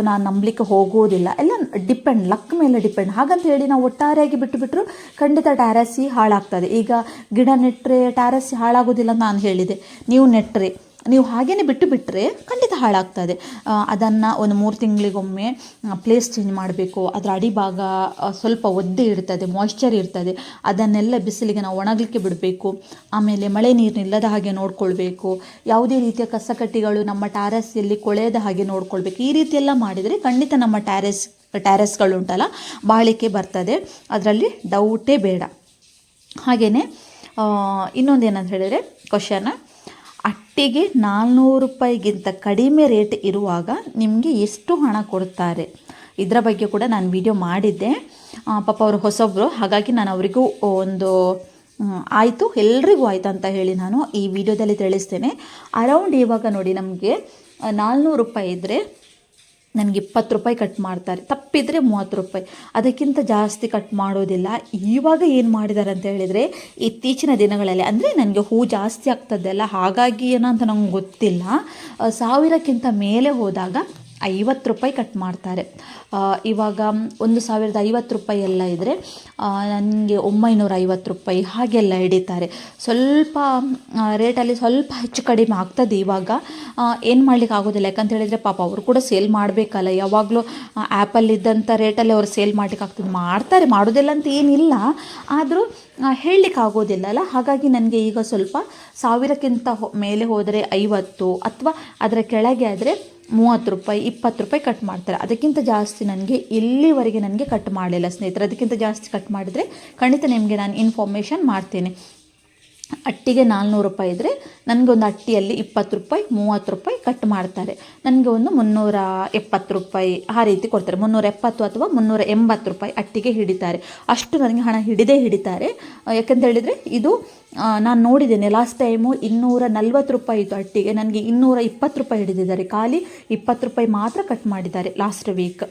[SPEAKER 1] ನಾನು ನಂಬಲಿಕ್ಕೆ ಹೋಗೋದಿಲ್ಲ. ಎಲ್ಲ ಡಿಪೆಂಡ್ ಲಕ್ ಮೇಲೆ ಡಿಪೆಂಡ್ ಹಾಗಂತ ಹೇಳಿ ನಾವು ಒಟ್ಟಾರೆಯಾಗಿ ಬಿಟ್ಟುಬಿಟ್ರು ಖಂಡಿತ ಟ್ಯಾರಸಿ ಹಾಳಾಗ್ತದೆ. ಈಗ ಗಿಡ ನೆಟ್ಟರೆ ಟ್ಯಾರಸಿ ಹಾಳಾಗೋದಿಲ್ಲ ನಾನು ಹೇಳಿದೆ. ನೀವು ನೆಟ್ಟರೆ ನೀವು ಹಾಗೇನೆ ಬಿಟ್ಟು ಬಿಟ್ಟರೆ ಖಂಡಿತ ಹಾಳಾಗ್ತದೆ. ಅದನ್ನು ಒಂದು ಮೂರು ತಿಂಗಳಿಗೊಮ್ಮೆ ಪ್ಲೇಸ್ ಚೇಂಜ್ ಮಾಡಬೇಕು. ಅದರ ಅಡಿಭಾಗ ಸ್ವಲ್ಪ ಒದ್ದೆ ಇರ್ತದೆ ಮಾಯ್ಶ್ಚರ್ ಇರ್ತದೆ. ಅದನ್ನೆಲ್ಲ ಬಿಸಿಲಿಗೆ ನಾವು ಒಣಗಲಿಕ್ಕೆ ಬಿಡಬೇಕು. ಆಮೇಲೆ ಮಳೆ ನೀರು ನಿಲ್ಲದ ಹಾಗೆ ನೋಡ್ಕೊಳ್ಬೇಕು. ಯಾವುದೇ ರೀತಿಯ ಕಸಕಟ್ಟಿಗಳು ನಮ್ಮ ಟ್ಯಾರೆಸ್ಸಲ್ಲಿ ಕೊಳೆಯದ ಹಾಗೆ ನೋಡ್ಕೊಳ್ಬೇಕು. ಈ ರೀತಿಯೆಲ್ಲ ಮಾಡಿದರೆ ಖಂಡಿತ ನಮ್ಮ ಟ್ಯಾರೆಸ್ ಟ್ಯಾರೆಸ್ಗಳುಂಟಲ್ಲ ಬಾಳಿಕೆ ಬರ್ತದೆ. ಅದರಲ್ಲಿ ಡೌಟೇ ಬೇಡ. ಹಾಗೆಯೇ ಇನ್ನೊಂದು ಏನಂತ ಹೇಳಿದರೆ ಕ್ವಶನ್ ಅಟ್ಟಿಗೆ ನಾಲ್ನೂರು ರೂಪಾಯಿಗಿಂತ ಕಡಿಮೆ ರೇಟ್ ಇರುವಾಗ ನಿಮಗೆ ಎಷ್ಟು ಹಣ ಕೊಡ್ತಾರೆ? ಇದರ ಬಗ್ಗೆ ಕೂಡ ನಾನು ವಿಡಿಯೋ ಮಾಡಿದ್ದೆ. ಪಾಪ ಅವರು ಹೊಸೊಬ್ಬರು ಹಾಗಾಗಿ ನಾನು ಅವರಿಗೂ ಒಂದು ಆಯಿತು, ಎಲ್ರಿಗೂ ಆಯಿತು ಅಂತ ಹೇಳಿ ನಾನು ಈ ವಿಡಿಯೋದಲ್ಲಿ ತಿಳಿಸ್ತೇನೆ. ಅರೌಂಡ್ ಇವಾಗ ನೋಡಿ ನಮಗೆ, ನಾಲ್ನೂರು ರೂಪಾಯಿ ಇದ್ದರೆ ನನಗೆ ಇಪ್ಪತ್ತು ರೂಪಾಯಿ ಕಟ್ ಮಾಡ್ತಾರೆ. ತಪ್ಪಿದರೆ ಮೂವತ್ತು ರೂಪಾಯಿ. ಅದಕ್ಕಿಂತ ಜಾಸ್ತಿ ಕಟ್ ಮಾಡೋದಿಲ್ಲ. ಇವಾಗ ಏನು ಮಾಡಿದ್ದಾರೆ ಅಂತ ಹೇಳಿದರೆ, ಇತ್ತೀಚಿನ ದಿನಗಳಲ್ಲಿ, ಅಂದರೆ ನನಗೆ ಹೂ ಜಾಸ್ತಿ ಆಗ್ತದಲ್ಲ ಹಾಗಾಗಿ ಏನೋ ಅಂತ ನಂಗೆ ಗೊತ್ತಿಲ್ಲ. ಸಾವಿರಕ್ಕಿಂತ ಮೇಲೆ ಹೋದಾಗ ಐವತ್ತು ರೂಪಾಯಿ ಕಟ್ ಮಾಡ್ತಾರೆ. ಇವಾಗ ಒಂದು ಸಾವಿರದ ಐವತ್ತು ರೂಪಾಯಿ ಎಲ್ಲ ಇದ್ದರೆ ನನಗೆ ಒಂಬೈನೂರ ಐವತ್ತು ರೂಪಾಯಿ ಹಾಗೆಲ್ಲ ಹಿಡಿತಾರೆ. ಸ್ವಲ್ಪ ರೇಟಲ್ಲಿ ಸ್ವಲ್ಪ ಹೆಚ್ಚು ಕಡಿಮೆ ಆಗ್ತದೆ ಇವಾಗ. ಏನು ಮಾಡ್ಲಿಕ್ಕೆ ಆಗೋದಿಲ್ಲ. ಯಾಕಂತ ಹೇಳಿದರೆ ಪಾಪ ಅವರು ಕೂಡ ಸೇಲ್ ಮಾಡಬೇಕಲ್ಲ. ಯಾವಾಗಲೂ ಆ್ಯಪಲ್ಲಿದ್ದಂಥ ರೇಟಲ್ಲಿ ಅವರು ಸೇಲ್ ಮಾಡ್ಲಿಕ್ಕೆ ಆಗ್ತದೆ. ಮಾಡ್ತಾರೆ, ಮಾಡೋದಿಲ್ಲ ಅಂತ ಏನಿಲ್ಲ. ಆದರೂ ಹೇಳಲಿಕ್ಕೆ ಆಗೋದಿಲ್ಲ ಅಲ್ಲ. ಹಾಗಾಗಿ ನನಗೆ ಈಗ ಸ್ವಲ್ಪ ಸಾವಿರಕ್ಕಿಂತ ಮೇಲೆ ಹೋದರೆ ಐವತ್ತು, ಅಥವಾ ಅದರ ಕೆಳಗೆ ಆದರೆ ಮೂವತ್ತು ರೂಪಾಯಿ, ಇಪ್ಪತ್ತು ರೂಪಾಯಿ ಕಟ್ ಮಾಡ್ತಾರೆ. ಅದಕ್ಕಿಂತ ಜಾಸ್ತಿ ನನಗೆ ಇಲ್ಲಿವರೆಗೆ ನನಗೆ ಕಟ್ ಮಾಡಲಿಲ್ಲ ಸ್ನೇಹಿತರೆ. ಅದಕ್ಕಿಂತ ಜಾಸ್ತಿ ಕಟ್ ಮಾಡಿದರೆ ಖಂಡಿತ ನಿಮಗೆ ನಾನು ಇನ್ಫಾರ್ಮೇಷನ್ ಮಾಡ್ತೇನೆ. ಅಟ್ಟಿಗೆ ನಾಲ್ನೂರು ರೂಪಾಯಿ ಇದ್ದರೆ ಒಂದು ಅಟ್ಟಿಯಲ್ಲಿ ಇಪ್ಪತ್ತು ರೂಪಾಯಿ, ಮೂವತ್ತು ರೂಪಾಯಿ ಕಟ್ ಮಾಡ್ತಾರೆ. ನನಗೆ ಒಂದು ಮುನ್ನೂರ ಎಪ್ಪತ್ತು ರೂಪಾಯಿ ಆ ರೀತಿ ಕೊಡ್ತಾರೆ. ಮುನ್ನೂರ ಎಪ್ಪತ್ತು ಅಥವಾ ಮುನ್ನೂರ ಎಂಬತ್ತು ರೂಪಾಯಿ ಅಟ್ಟಿಗೆ ಹಿಡಿತಾರೆ. ಅಷ್ಟು ನನಗೆ ಹಣ ಹಿಡಿದೇ ಹಿಡಿತಾರೆ. ಯಾಕಂತೇಳಿದರೆ ಇದು ನಾನು ನೋಡಿದ್ದೇನೆ ಲಾಸ್ಟ್ ಟೈಮು ಇನ್ನೂರ ನಲ್ವತ್ತು ರೂಪಾಯಿ ಇತ್ತು ಅಟ್ಟಿಗೆ. ನನಗೆ ಇನ್ನೂರ ಇಪ್ಪತ್ತು ರೂಪಾಯಿ ಹಿಡಿದಿದ್ದಾರೆ. ಖಾಲಿ ಇಪ್ಪತ್ತು ರೂಪಾಯಿ ಮಾತ್ರ ಕಟ್ ಮಾಡಿದ್ದಾರೆ ಲಾಸ್ಟ್ ವೀಕ್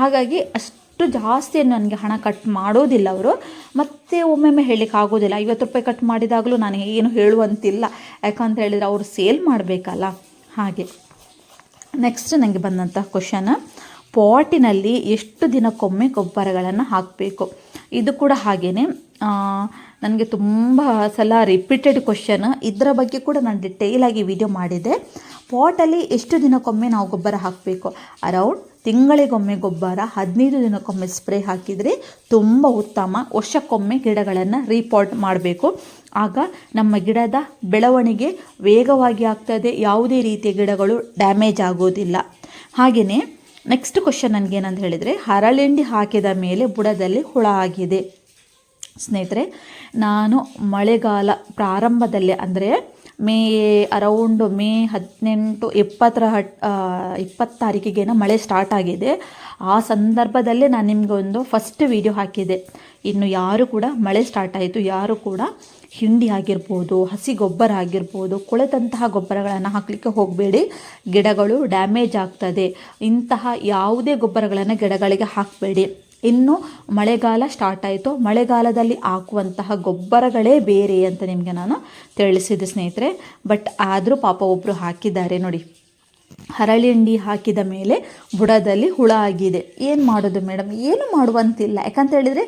[SPEAKER 1] ಹಾಗಾಗಿ ಅಷ್ಟು ಜಾಸ್ತಿ ನನಗೆ ಹಣ ಕಟ್ ಮಾಡೋದಿಲ್ಲ ಅವರು. ಮತ್ತೆ ಒಮ್ಮೊಮ್ಮೆ ಹೇಳಲಿಕ್ಕೆ ಆಗೋದಿಲ್ಲ. ಐವತ್ತು ರೂಪಾಯಿ ಕಟ್ ಮಾಡಿದಾಗಲೂ ನಾನು ಏನು ಹೇಳುವಂತಿಲ್ಲ. ಯಾಕಂತ ಹೇಳಿದರೆ ಅವರು ಸೇಲ್ ಮಾಡಬೇಕಲ್ಲ. ಹಾಗೆ. ನೆಕ್ಸ್ಟ್ ನನಗೆ ಬಂದಂಥ ಕ್ವಶನ್ ಪಾಟಿನಲ್ಲಿ ಎಷ್ಟು ದಿನಕ್ಕೊಮ್ಮೆ ಗೊಬ್ಬರಗಳನ್ನು ಹಾಕಬೇಕು? ಇದು ಕೂಡ ಹಾಗೆಯೇ ನನಗೆ ತುಂಬ ಸಲ ರಿಪೀಟೆಡ್ ಕ್ವಶನ್ ಇದರ ಬಗ್ಗೆ ಕೂಡ ನಾನು ಡಿಟೇಲಾಗಿ ವಿಡಿಯೋ ಮಾಡಿದೆ. ಪಾಟಲ್ಲಿ ಎಷ್ಟು ದಿನಕ್ಕೊಮ್ಮೆ ನಾವು ಗೊಬ್ಬರ ಹಾಕಬೇಕು? ಅರೌಂಡ್ ತಿಂಗಳಿಗೊಮ್ಮೆ ಗೊಬ್ಬರ, ಹದಿನೈದು ದಿನಕ್ಕೊಮ್ಮೆ ಸ್ಪ್ರೇ ಹಾಕಿದರೆ ತುಂಬ ಉತ್ತಮ. ವರ್ಷಕ್ಕೊಮ್ಮೆ ಗಿಡಗಳನ್ನು ರೀಪಾಟ್ ಮಾಡಬೇಕು. ಆಗ ನಮ್ಮ ಗಿಡದ ಬೆಳವಣಿಗೆ ವೇಗವಾಗಿ ಆಗ್ತದೆ. ಯಾವುದೇ ರೀತಿಯ ಗಿಡಗಳು ಡ್ಯಾಮೇಜ್ ಆಗೋದಿಲ್ಲ. ಹಾಗೆಯೇ ನೆಕ್ಸ್ಟ್ ಕ್ವಶನ್ ನನಗೇನಂತ ಹೇಳಿದರೆ, ಹರಳೆಂಡಿ ಹಾಕಿದ ಮೇಲೆ ಬುಡದಲ್ಲಿ ಹುಳ ಆಗಿದೆ. ಸ್ನೇಹಿತರೆ, ನಾನು ಮಳೆಗಾಲ ಪ್ರಾರಂಭದಲ್ಲಿ ಅಂದರೆ ಮೇ ಅರೌಂಡ್ ಮೇ ಹದಿನೆಂಟು ಇಪ್ಪತ್ತರ ಹಟ್ ಇಪ್ಪತ್ತು ತಾರೀಕಿಗೇನೋ ಮಳೆ ಸ್ಟಾರ್ಟ್ ಆಗಿದೆ. ಆ ಸಂದರ್ಭದಲ್ಲೇ ನಾನು ನಿಮಗೆ ಒಂದು ಫಸ್ಟ್ ವಿಡಿಯೋ ಹಾಕಿದೆ. ಇನ್ನು ಯಾರು ಕೂಡ ಮಳೆ ಸ್ಟಾರ್ಟ್ ಆಯಿತು. ಯಾರು ಕೂಡ ಹಿಂಡಿ ಆಗಿರ್ಬೋದು, ಹಸಿ ಗೊಬ್ಬರ ಆಗಿರ್ಬೋದು, ಕೊಳೆತಂತಹ ಗೊಬ್ಬರಗಳನ್ನು ಹಾಕಲಿಕ್ಕೆ ಹೋಗಬೇಡಿ. ಗಿಡಗಳು ಡ್ಯಾಮೇಜ್ ಆಗ್ತದೆ. ಇಂತಹ ಯಾವುದೇ ಗೊಬ್ಬರಗಳನ್ನು ಗಿಡಗಳಿಗೆ ಹಾಕಬೇಡಿ. ಇನ್ನು ಮಳೆಗಾಲ ಸ್ಟಾರ್ಟ್ ಆಯಿತು. ಮಳೆಗಾಲದಲ್ಲಿ ಹಾಕುವಂತಹ ಗೊಬ್ಬರಗಳೇ ಬೇರೆ ಅಂತ ನಿಮಗೆ ನಾನು ತಿಳಿಸಿದೆ ಸ್ನೇಹಿತರೆ. ಬಟ್ ಆದರೂ ಪಾಪ ಒಬ್ಬರು ಹಾಕಿದ್ದಾರೆ ನೋಡಿ. ಹರಳಿಂಡಿ ಹಾಕಿದ ಮೇಲೆ ಬುಡದಲ್ಲಿ ಹುಳ ಆಗಿದೆ. ಏನು ಮಾಡೋದು ಮೇಡಮ್? ಏನು ಮಾಡುವಂತಿಲ್ಲ. ಯಾಕಂತ ಹೇಳಿದರೆ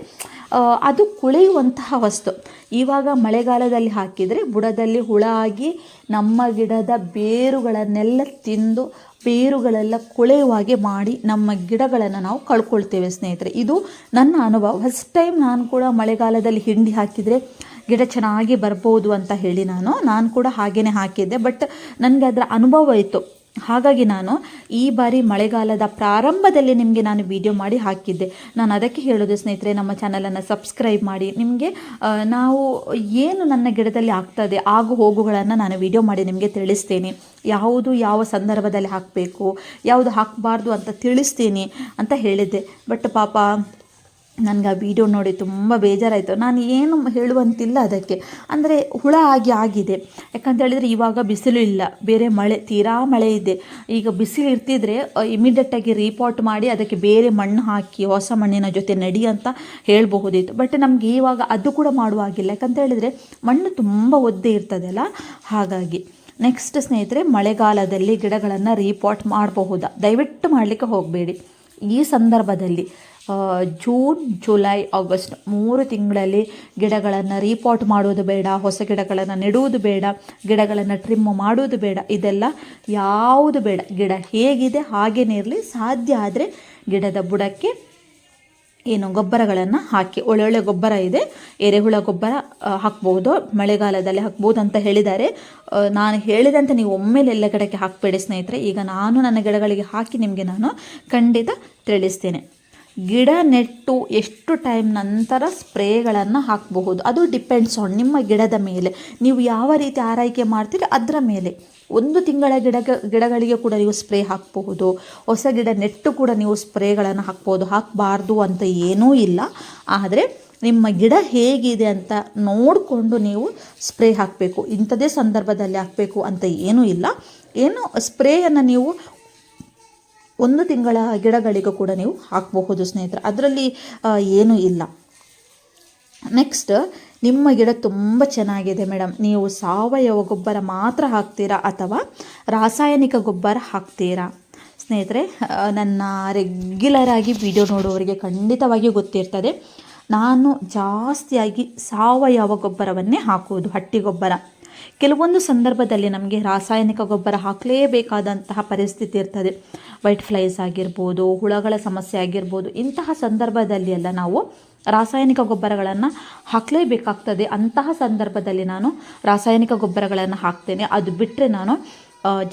[SPEAKER 1] ಅದು ಕುಳಿಯುವಂತಹ ವಸ್ತು. ಇವಾಗ ಮಳೆಗಾಲದಲ್ಲಿ ಹಾಕಿದರೆ ಬುಡದಲ್ಲಿ ಹುಳ ಆಗಿ ನಮ್ಮ ಗಿಡದ ಬೇರುಗಳನ್ನೆಲ್ಲ ತಿಂದು ಬೇರುಗಳೆಲ್ಲ ಕೊಳೆಯುವ ಹಾಗೆ ಮಾಡಿ ನಮ್ಮ ಗಿಡಗಳನ್ನು ನಾವು ಕಳ್ಕೊಳ್ತೇವೆ ಸ್ನೇಹಿತರೆ. ಇದು ನನ್ನ ಅನುಭವ. ಫಸ್ಟ್ ಟೈಮ್ ನಾನು ಕೂಡ ಮಳೆಗಾಲದಲ್ಲಿ ಹಿಂಡಿ ಹಾಕಿದರೆ ಗಿಡ ಚೆನ್ನಾಗಿ ಬರ್ಬೋದು ಅಂತ ಹೇಳಿ ನಾನು. ನಾನು ಕೂಡ ಹಾಗೇ ಹಾಕಿದ್ದೆ. ಬಟ್ ನನಗೆ ಅದರ ಅನುಭವ ಇತ್ತು. ಹಾಗಾಗಿ ನಾನು ಈ ಬಾರಿ ಮಳೆಗಾಲದ ಪ್ರಾರಂಭದಲ್ಲಿ ನಿಮಗೆ ನಾನು ವಿಡಿಯೋ ಮಾಡಿ ಹಾಕಿದ್ದೆ. ನಾನು ಅದಕ್ಕೆ ಹೇಳೋದು, ಸ್ನೇಹಿತರೆ, ನಮ್ಮ ಚಾನಲನ್ನು ಸಬ್ಸ್ಕ್ರೈಬ್ ಮಾಡಿ. ನಿಮಗೆ ನಾವು ಏನು ನನ್ನ ಗಿಡದಲ್ಲಿ ಆಗ್ತದೆ ಆಗು ಹೋಗುಗಳನ್ನು ನಾನು ವಿಡಿಯೋ ಮಾಡಿ ನಿಮಗೆ ತಿಳಿಸ್ತೇನೆ. ಯಾವುದು ಯಾವ ಸಂದರ್ಭದಲ್ಲಿ ಹಾಕಬೇಕು, ಯಾವುದು ಹಾಕಬಾರ್ದು ಅಂತ ತಿಳಿಸ್ತೀನಿ ಅಂತ ಹೇಳಿದ್ದೆ. ಬಟ್ ಪಾಪ ನನಗೆ ಆ ವಿಡಿಯೋ ನೋಡಿ ತುಂಬ ಬೇಜಾರಾಯಿತು. ನಾನು ಏನು ಹೇಳುವಂತಿಲ್ಲ ಅದಕ್ಕೆ. ಅಂದರೆ ಹುಳ ಆಗಿ ಆಗಿದೆ. ಯಾಕಂತ ಹೇಳಿದರೆ ಇವಾಗ ಬಿಸಿಲು ಇಲ್ಲ. ಬೇರೆ ಮಳೆ, ತೀರಾ ಮಳೆ ಇದೆ. ಈಗ ಬಿಸಿಲು ಇರ್ತಿದ್ರೆ ಇಮಿಡಿಯೇಟಾಗಿ ರಿಪೋರ್ಟ್ ಮಾಡಿ ಅದಕ್ಕೆ ಬೇರೆ ಮಣ್ಣು ಹಾಕಿ, ಹೊಸ ಮಣ್ಣಿನ ಜೊತೆ ನಡಿ ಅಂತ ಹೇಳಬಹುದಿತ್ತು. ಬಟ್ ನಮಗೆ ಇವಾಗ ಅದು ಕೂಡ ಮಾಡುವಾಗಿಲ್ಲ ಯಾಕಂತ ಹೇಳಿದರೆ ಮಣ್ಣು ತುಂಬ ಒದ್ದೆ ಇರ್ತದಲ್ಲ? ಹಾಗಾಗಿ ನೆಕ್ಸ್ಟ್ ಸ್ನೇಹಿತರೆ, ಮಳೆಗಾಲದಲ್ಲಿ ಗಿಡಗಳನ್ನು ರಿಪೋರ್ಟ್ ಮಾಡಬಹುದಾ? ದಯವಿಟ್ಟು ಮಾಡಲಿಕ್ಕೆ ಹೋಗಬೇಡಿ. ಈ ಸಂದರ್ಭದಲ್ಲಿ ಜೂನ್, ಜುಲೈ, ಆಗಸ್ಟ್ ಮೂರು ತಿಂಗಳಲ್ಲಿ ಗಿಡಗಳನ್ನು ರೀಪಾಟ್ ಮಾಡೋದು ಬೇಡ, ಹೊಸ ಗಿಡಗಳನ್ನು ನೆಡುವುದು ಬೇಡ, ಗಿಡಗಳನ್ನು ಟ್ರಿಮ್ ಮಾಡುವುದು ಬೇಡ. ಇದೆಲ್ಲ ಯಾವುದು ಬೇಡ. ಗಿಡ ಹೇಗಿದೆ, ಹಾಗೇನೇ ಇರಲಿ, ಸಾಧ್ಯ ಆದರೆ ಗಿಡದ ಬುಡಕ್ಕೆ ಏನು ಗೊಬ್ಬರಗಳನ್ನು ಹಾಕಿ. ಒಳ್ಳೊಳ್ಳೆ ಗೊಬ್ಬರ ಇದೆ. ಎರೆಹುಳ ಗೊಬ್ಬರ ಹಾಕ್ಬೋದು. ಮಳೆಗಾಲದಲ್ಲಿ ಹಾಕ್ಬೋದು ಅಂತ ಹೇಳಿದ್ದಾರೆ. ನಾನು ಹೇಳಿದಂತೆ ನೀವು ಒಮ್ಮೆಲೆ ಎಲ್ಲ ಗಿಡಕ್ಕೆ ಹಾಕಬೇಡಿ ಸ್ನೇಹಿತರೆ. ಈಗ ನಾನು ನನ್ನ ಗಿಡಗಳಿಗೆ ಹಾಕಿ ನಿಮಗೆ ನಾನು ಖಂಡಿತ ತಿಳಿಸ್ತೇನೆ. ಗಿಡ ನೆಟ್ಟು ಎಷ್ಟು ಟೈಮ್ ನಂತರ ಸ್ಪ್ರೇಗಳನ್ನು ಹಾಕಬಹುದು. ಅದು ಡಿಪೆಂಡ್ಸ್ ಆನ್ ನಿಮ್ಮ ಗಿಡದ ಮೇಲೆ. ನೀವು ಯಾವ ರೀತಿ ಆರೈಕೆ ಮಾಡ್ತೀರಿ ಅದರ ಮೇಲೆ. ಒಂದು ತಿಂಗಳ ಗಿಡ, ಗಿಡಗಳಿಗೆ ಕೂಡ ನೀವು ಸ್ಪ್ರೇ ಹಾಕಬಹುದು. ಹೊಸ ಗಿಡ ನೆಟ್ಟು ಕೂಡ ನೀವು ಸ್ಪ್ರೇಗಳನ್ನು ಹಾಕ್ಬೋದು ಹಾಕಬಾರ್ದು ಅಂತ ಏನೂ ಇಲ್ಲ. ಆದರೆ ನಿಮ್ಮ ಗಿಡ ಹೇಗಿದೆ ಅಂತ ನೋಡಿಕೊಂಡು ನೀವು ಸ್ಪ್ರೇ ಹಾಕಬೇಕು. ಇಂಥದೇ ಸಂದರ್ಭದಲ್ಲಿ ಹಾಕಬೇಕು ಅಂತ ಏನೂ ಇಲ್ಲ. ಏನು ಸ್ಪ್ರೇಯನ್ನು ನೀವು ಒಂದು ತಿಂಗಳ ಗಿಡಗಳಿಗೂ ಕೂಡ ನೀವು ಹಾಕಬಹುದು ಸ್ನೇಹಿತರೆ. ಅದರಲ್ಲಿ ಏನು ಇಲ್ಲ. ನೆಕ್ಸ್ಟ್ ನಿಮ್ಮ ಗಿಡ ತುಂಬ ಚೆನ್ನಾಗಿದೆ ಮೇಡಮ್ ನೀವು ಸಾವಯವ ಗೊಬ್ಬರ ಮಾತ್ರ ಹಾಕ್ತೀರಾ ಅಥವಾ ರಾಸಾಯನಿಕ ಗೊಬ್ಬರ ಹಾಕ್ತೀರಾ? ಸ್ನೇಹಿತರೆ ನನ್ನ ರೆಗ್ಯುಲರ್ ಆಗಿ ವಿಡಿಯೋ ನೋಡುವವರಿಗೆ ಖಂಡಿತವಾಗಿ ಗೊತ್ತಿರ್ತದೆ. ನಾನು ಜಾಸ್ತಿಯಾಗಿ ಸಾವಯವ ಗೊಬ್ಬರವನ್ನೇ ಹಾಕುವುದು, ಹಟ್ಟಿ ಗೊಬ್ಬರ. ಕೆಲವೊಂದು ಸಂದರ್ಭದಲ್ಲಿ ನಮಗೆ ರಾಸಾಯನಿಕ ಗೊಬ್ಬರ ಹಾಕಲೇಬೇಕಾದಂತಹ ಪರಿಸ್ಥಿತಿ ಇರ್ತದೆ. ವೈಟ್ ಫ್ಲೈಸ್ ಆಗಿರ್ಬೋದು, ಹುಳಗಳ ಸಮಸ್ಯೆ ಆಗಿರ್ಬೋದು, ಇಂತಹ ಸಂದರ್ಭದಲ್ಲಿ ಎಲ್ಲ ನಾವು ರಾಸಾಯನಿಕ ಗೊಬ್ಬರಗಳನ್ನು ಹಾಕಲೇಬೇಕಾಗ್ತದೆ. ಅಂತಹ ಸಂದರ್ಭದಲ್ಲಿ ನಾನು ರಾಸಾಯನಿಕ ಗೊಬ್ಬರಗಳನ್ನು ಹಾಕ್ತೇನೆ. ಅದು ಬಿಟ್ಟರೆ ನಾನು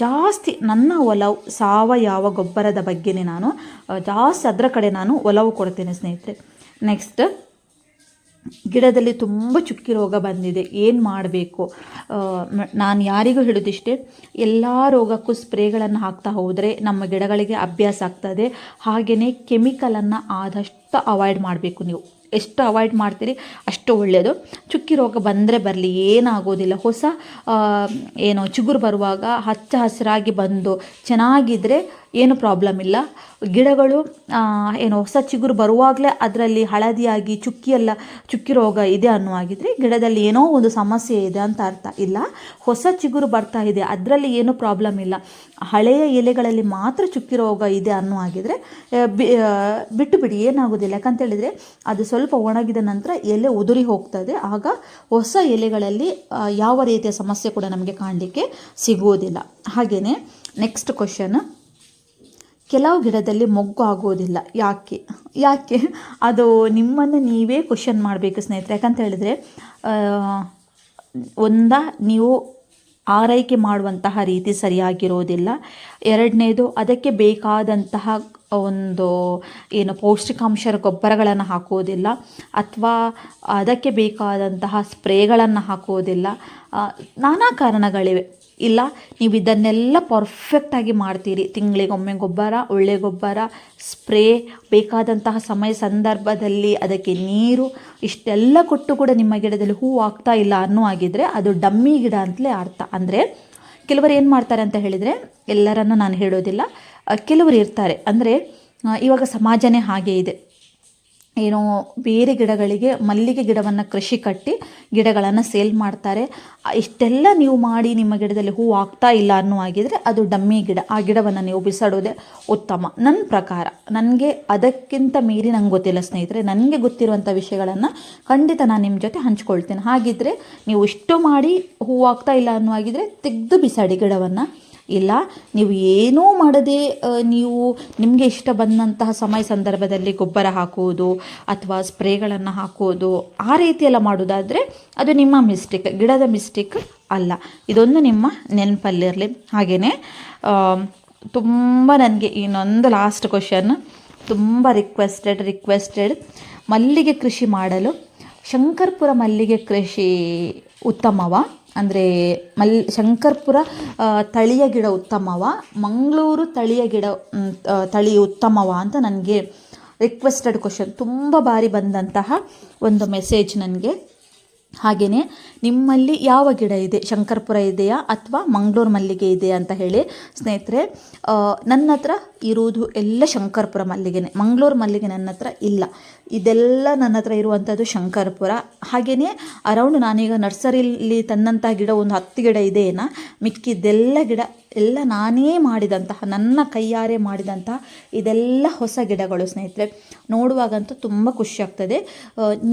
[SPEAKER 1] ಜಾಸ್ತಿ ನನ್ನ ಒಲವು, ಸಾವಯವ ಗೊಬ್ಬರದ ಬಗ್ಗೆನೇ ನಾನು ಜಾಸ್ತಿ ಅದರ ಕಡೆ ನಾನು ಒಲವು ಕೊಡ್ತೇನೆ ಸ್ನೇಹಿತರೆ. ನೆಕ್ಸ್ಟ್ ಗಿಡದಲ್ಲಿ ತುಂಬ ಚುಕ್ಕಿ ರೋಗ ಬಂದಿದೆ. ಏನು ಮಾಡಬೇಕು? ನಾನು ಯಾರಿಗೂ ಹೇಳೋದಿಷ್ಟೇ, ಎಲ್ಲ ರೋಗಕ್ಕೂ ಸ್ಪ್ರೇಗಳನ್ನು ಹಾಕ್ತಾ ಹೋದರೆ ನಮ್ಮ ಗಿಡಗಳಿಗೆ ಅಭ್ಯಾಸ ಆಗ್ತದೆ. ಹಾಗೆಯೇ ಕೆಮಿಕಲನ್ನು ಆದಷ್ಟು ಅವಾಯ್ಡ್ ಮಾಡಬೇಕು ನೀವು. ಎಷ್ಟು ಅವಾಯ್ಡ್ ಮಾಡ್ತೀರಿ ಅಷ್ಟು ಒಳ್ಳೆಯದು ಚುಕ್ಕಿ ರೋಗ ಬಂದರೆ ಬರಲಿ, ಏನಾಗೋದಿಲ್ಲ. ಹೊಸ ಏನು ಚಿಗುರು ಬರುವಾಗ ಹಚ್ಚ ಹಸಿರಾಗಿ ಬಂದು ಚೆನ್ನಾಗಿದ್ದರೆ ಏನು ಪ್ರಾಬ್ಲಮ್ ಇಲ್ಲ. ಗಿಡಗಳು ಏನು ಹೊಸ ಚಿಗುರು ಬರುವಾಗಲೇ ಅದರಲ್ಲಿ ಹಳದಿಯಾಗಿ ಚುಕ್ಕಿಯೆಲ್ಲ, ಚುಕ್ಕಿ ರೋಗ ಇದೆ ಅನ್ನುವಾಗಿದ್ರೆ ಗಿಡದಲ್ಲಿ ಏನೋ ಒಂದು ಸಮಸ್ಯೆ ಇದೆ ಅಂತ ಅರ್ಥ ಇಲ್ಲ. ಹೊಸ ಚಿಗುರು ಬರ್ತಾ ಇದೆ, ಅದರಲ್ಲಿ ಏನೂ ಪ್ರಾಬ್ಲಮ್ ಇಲ್ಲ. ಹಳೆಯ ಎಲೆಗಳಲ್ಲಿ ಮಾತ್ರ ಚುಕ್ಕಿ ರೋಗ ಇದೆ ಅನ್ನುವಾಗಿದ್ರೆ ಬಿಟ್ಟು ಬಿಡಿ, ಏನಾಗೋದಿಲ್ಲ. ಯಾಕಂತ ಹೇಳಿದರೆ ಅದು ಸ್ವಲ್ಪ ಒಣಗಿದ ನಂತರ ಎಲೆ ಉದುರಿ ಹೋಗ್ತದೆ ಆಗ ಹೊಸ ಎಲೆಗಳಲ್ಲಿ ಯಾವ ರೀತಿಯ ಸಮಸ್ಯೆ ಕೂಡ ನಮಗೆ ಕಾಣಲಿಕ್ಕೆ ಸಿಗುವುದಿಲ್ಲ. ಹಾಗೆಯೇ ನೆಕ್ಸ್ಟ್ ಕ್ವಶನ್ ಕೆಲವು ಗಿಡದಲ್ಲಿ ಮೊಗ್ಗು ಆಗೋದಿಲ್ಲ. ಯಾಕೆ? ಯಾಕೆ? ಅದು ನಿಮ್ಮನ್ನು ನೀವೇ ಕ್ವಶನ್ ಮಾಡಬೇಕು ಸ್ನೇಹಿತರೆ. ಯಾಕಂತ ಹೇಳಿದ್ರೆ ಒಂದ, ನೀವು ಆರೈಕೆ ಮಾಡುವಂತಹ ರೀತಿ ಸರಿಯಾಗಿರೋದಿಲ್ಲ. ಎರಡನೇದು, ಅದಕ್ಕೆ ಬೇಕಾದಂತಹ ಒಂದು, ಏನು, ಪೌಷ್ಟಿಕಾಂಶ ಗೊಬ್ಬರಗಳನ್ನು ಹಾಕೋದಿಲ್ಲ. ಅಥವಾ ಅದಕ್ಕೆ ಬೇಕಾದಂತಹ ಸ್ಪ್ರೇಗಳನ್ನು ಹಾಕೋದಿಲ್ಲ. ನಾನಾ ಕಾರಣಗಳಿವೆ. ಇಲ್ಲ ನೀವು ಇದನ್ನೆಲ್ಲ ಪರ್ಫೆಕ್ಟಾಗಿ ಮಾಡ್ತೀರಿ. ತಿಂಗಳಿಗೊಮ್ಮೆ ಗೊಬ್ಬರ ಒಳ್ಳೆ ಗೊಬ್ಬರ ಸ್ಪ್ರೇ, ಬೇಕಾದಂತಹ ಸಮಯ ಸಂದರ್ಭದಲ್ಲಿ ಅದಕ್ಕೆ ನೀರು, ಇಷ್ಟೆಲ್ಲ ಕೊಟ್ಟು ಕೂಡ ನಿಮ್ಮ ಗಿಡದಲ್ಲಿ ಹೂವು ಆಗ್ತಾ ಇಲ್ಲ ಅನ್ನೋ ಹಾಗಿದ್ರೆ ಅದು ಡಮ್ಮಿ ಗಿಡ ಅಂತಲೇ ಅರ್ಥ. ಅಂದರೆ ಕೆಲವರು ಏನು ಮಾಡ್ತಾರೆ ಅಂತ ಹೇಳಿದರೆ, ಎಲ್ಲರನ್ನು ನಾನು ಹೇಳೋದಿಲ್ಲ ಕೆಲವರು ಇರ್ತಾರೆ. ಅಂದರೆ ಇವಾಗ ಸಮಾಜನೇ ಹಾಗೆ ಇದೆ. ಏನೋ ಬೇರೆ ಗಿಡಗಳಿಗೆ ಮಲ್ಲಿಗೆ ಗಿಡವನ್ನು ಕೃಷಿ ಕಟ್ಟಿ ಗಿಡಗಳನ್ನು ಸೇಲ್ ಮಾಡ್ತಾರೆ. ಇಷ್ಟೆಲ್ಲ ನೀವು ಮಾಡಿ ನಿಮ್ಮ ಗಿಡದಲ್ಲಿ ಹೂವು ಆಗ್ತಾ ಇಲ್ಲ ಅನ್ನೋ ಅದು ಡಮ್ಮಿ ಗಿಡ. ಆ ಗಿಡವನ್ನು ನೀವು ಬಿಸಾಡೋದೇ ಉತ್ತಮ. ನನ್ನ ಪ್ರಕಾರ, ನನಗೆ ಅದಕ್ಕಿಂತ ಮೀರಿ ನಂಗೆ ಗೊತ್ತಿಲ್ಲ ಸ್ನೇಹಿತರೆ, ನನಗೆ ಗೊತ್ತಿರುವಂಥ ವಿಷಯಗಳನ್ನು ಖಂಡಿತ ನಾನು ನಿಮ್ಮ ಜೊತೆ ಹಂಚ್ಕೊಳ್ತೇನೆ. ಹಾಗಿದ್ರೆ ನೀವು ಇಷ್ಟು ಮಾಡಿ ಹೂ ಆಗ್ತಾ ಇಲ್ಲ ಅನ್ನೋ ತೆಗೆದು ಬಿಸಾಡಿ ಗಿಡವನ್ನು. ಇಲ್ಲ, ನೀವು ಏನೂ ಮಾಡದೆ ನೀವು ನಿಮಗೆ ಇಷ್ಟ ಬಂದಂತಹ ಸಮಯ ಸಂದರ್ಭದಲ್ಲಿ ಗೊಬ್ಬರ ಹಾಕುವುದು ಅಥವಾ ಸ್ಪ್ರೇಗಳನ್ನು ಹಾಕುವುದು ಆ ರೀತಿಯೆಲ್ಲ ಮಾಡೋದಾದರೆ ಅದು ನಿಮ್ಮ ಮಿಸ್ಟೇಕ್, ಗಿಡದ ಮಿಸ್ಟೇಕ್ ಅಲ್ಲ. ಇದೊಂದು ನಿಮ್ಮ ನೆನಪಲ್ಲಿರಲಿ. ಹಾಗೆಯೇ ತುಂಬ ನನಗೆ ಇನ್ನೊಂದು ಲಾಸ್ಟ್ ಕ್ವಶನ್ ತುಂಬ ರಿಕ್ವೆಸ್ಟೆಡ್ ರಿಕ್ವೆಸ್ಟೆಡ್ ಮಲ್ಲಿಗೆ ಕೃಷಿ ಮಾಡಲು ಶಂಕರ್ಪುರ ಮಲ್ಲಿಗೆ ಕೃಷಿ ಉತ್ತಮವ? ಅಂದರೆ ಮಲ್ ಶಂಕರ್ಪುರ ತಳಿಯ ಗಿಡ ಉತ್ತಮವ? ಮಂಗಳೂರು ತಳಿಯ ಗಿಡ ತಳಿ ಉತ್ತಮವ ಅಂತ ನನಗೆ ರಿಕ್ವೆಸ್ಟೆಡ್ ಕ್ವಶನ್ ತುಂಬ ಬಾರಿ ಬಂದಂತಹ ಒಂದು ಮೆಸೇಜ್ ನನಗೆ. ಹಾಗೆಯೇ ನಿಮ್ಮಲ್ಲಿ ಯಾವ ಗಿಡ ಇದೆ? ಶಂಕರ್ಪುರ ಇದೆಯಾ ಅಥವಾ ಮಂಗಳೂರು ಮಲ್ಲಿಗೆ ಇದೆಯಾ ಅಂತ ಹೇಳಿ ಸ್ನೇಹಿತರೆ ನನ್ನ ಹತ್ರ ಇರುವುದು ಎಲ್ಲ ಶಂಕರ್ಪುರ ಮಲ್ಲಿಗೆನೇ. ಮಂಗಳೂರು ಮಲ್ಲಿಗೆ ನನ್ನ ಹತ್ರ ಇಲ್ಲ. ಇದೆಲ್ಲ ನನ್ನ ಹತ್ರ ಇರುವಂಥದ್ದು ಶಂಕರ್ಪುರ. ಹಾಗೆಯೇ ಅರೌಂಡ್ ನಾನೀಗ ನರ್ಸರಿಲಿ ತಂದಂತಹ ಗಿಡ ಒಂದು ಹತ್ತು ಗಿಡ ಇದೆಯೇನ? ಮಿಕ್ಕಿದ್ದೆಲ್ಲ ಗಿಡ ಎಲ್ಲ ನಾನೇ ಮಾಡಿದಂತಹ, ನನ್ನ ಕೈಯಾರೆ ಮಾಡಿದಂತಹ ಇದೆಲ್ಲ ಹೊಸ ಗಿಡಗಳು ಸ್ನೇಹಿತರೆ. ನೋಡುವಾಗಂತೂ ತುಂಬ ಖುಷಿ ಆಗ್ತದೆ.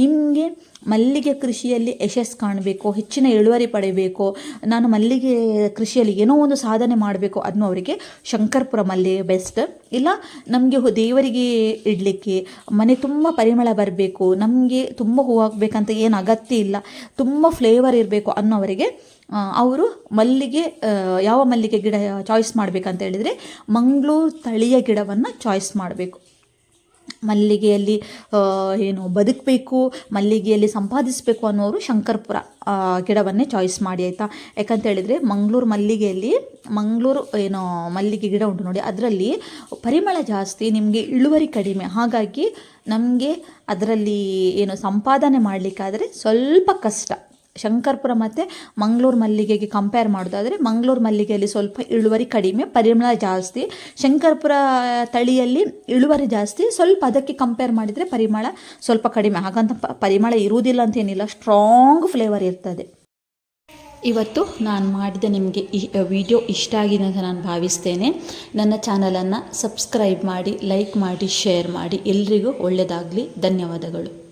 [SPEAKER 1] ನಿಮಗೆ ಮಲ್ಲಿಗೆ ಕೃಷಿಯಲ್ಲಿ ಯಶಸ್ಸು ಕಾಣಬೇಕು, ಹೆಚ್ಚಿನ ಇಳುವರಿ ಪಡೆಯಬೇಕು, ನಾನು ಮಲ್ಲಿಗೆ ಕೃಷಿಯಲ್ಲಿ ಏನೋ ಒಂದು ಸಾಧನೆ ಮಾಡಬೇಕು ಅನ್ನೋರಿಗೆ ಶಂಕರ್ಪುರ ಮಲ್ಲಿಗೆ ಬೆಸ್ಟ್. ಇಲ್ಲ, ನಮಗೆ ದೇವರಿಗೆ ಇಡಲಿಕ್ಕೆ, ಮನೆ ತುಂಬ ಪರಿಮಳ ಬರಬೇಕು, ನಮಗೆ ತುಂಬ ಹೂ ಆಗಬೇಕಂತ ಏನು ಅಗತ್ಯ ಇಲ್ಲ, ತುಂಬ ಫ್ಲೇವರ್ ಇರಬೇಕು ಅನ್ನೋವರಿಗೆ ಅವರು ಮಲ್ಲಿಗೆ ಯಾವ ಮಲ್ಲಿಗೆ ಗಿಡ ಚಾಯ್ಸ್ ಮಾಡಬೇಕಂತ ಹೇಳಿದರೆ ಮಂಗಳೂರು ತಳಿಯ ಗಿಡವನ್ನು ಚಾಯ್ಸ್ ಮಾಡಬೇಕು. ಮಲ್ಲಿಗೆಯಲ್ಲಿ ಏನು ಬದುಕಬೇಕು, ಮಲ್ಲಿಗೆಯಲ್ಲಿ ಸಂಪಾದಿಸಬೇಕು ಅನ್ನೋರು ಶಂಕರ್ಪುರ ಗಿಡವನ್ನೇ ಚಾಯ್ಸ್ ಮಾಡಿ, ಆಯಿತಾ? ಯಾಕಂತ ಹೇಳಿದರೆ ಮಂಗಳೂರು ಮಲ್ಲಿಗೆಯಲ್ಲಿ, ಮಂಗಳೂರು, ಏನು, ಮಲ್ಲಿಗೆ ಗಿಡ ಉಂಟು ನೋಡಿ, ಅದರಲ್ಲಿ ಪರಿಮಳ ಜಾಸ್ತಿ, ನಿಮಗೆ ಇಳುವರಿ ಕಡಿಮೆ. ಹಾಗಾಗಿ ನಮಗೆ ಅದರಲ್ಲಿ ಏನು ಸಂಪಾದನೆ ಮಾಡಲಿಕ್ಕಾದರೆ ಸ್ವಲ್ಪ ಕಷ್ಟ. ಶಂಕರ್ಪುರ ಮತ್ತು ಮಂಗಳೂರು ಮಲ್ಲಿಗೆಗೆ ಕಂಪೇರ್ ಮಾಡೋದಾದರೆ, ಮಂಗಳೂರು ಮಲ್ಲಿಗೆಯಲ್ಲಿ ಸ್ವಲ್ಪ ಇಳುವರಿ ಕಡಿಮೆ, ಪರಿಮಳ ಜಾಸ್ತಿ. ಶಂಕರ್ಪುರ ತಳಿಯಲ್ಲಿ ಇಳುವರಿ ಜಾಸ್ತಿ, ಸ್ವಲ್ಪ ಅದಕ್ಕೆ ಕಂಪೇರ್ ಮಾಡಿದರೆ ಪರಿಮಳ ಸ್ವಲ್ಪ ಕಡಿಮೆ. ಹಾಗಂತ ಪರಿಮಳ ಇರುವುದಿಲ್ಲ ಅಂತೇನಿಲ್ಲ ಸ್ಟ್ರಾಂಗ್ ಫ್ಲೇವರ್ ಇರ್ತದೆ. ಇವತ್ತು ನಾನು ಮಾಡಿದ ನಿಮಗೆ ಈ ವಿಡಿಯೋ ಇಷ್ಟ ಆಗಿದೆ ಅಂತ ನಾನು ಭಾವಿಸ್ತೇನೆ. ನನ್ನ ಚಾನಲನ್ನು ಸಬ್ಸ್ಕ್ರೈಬ್ ಮಾಡಿ ಲೈಕ್ ಮಾಡಿ ಶೇರ್ ಮಾಡಿ. ಎಲ್ರಿಗೂ ಒಳ್ಳೆಯದಾಗಲಿ ಧನ್ಯವಾದಗಳು.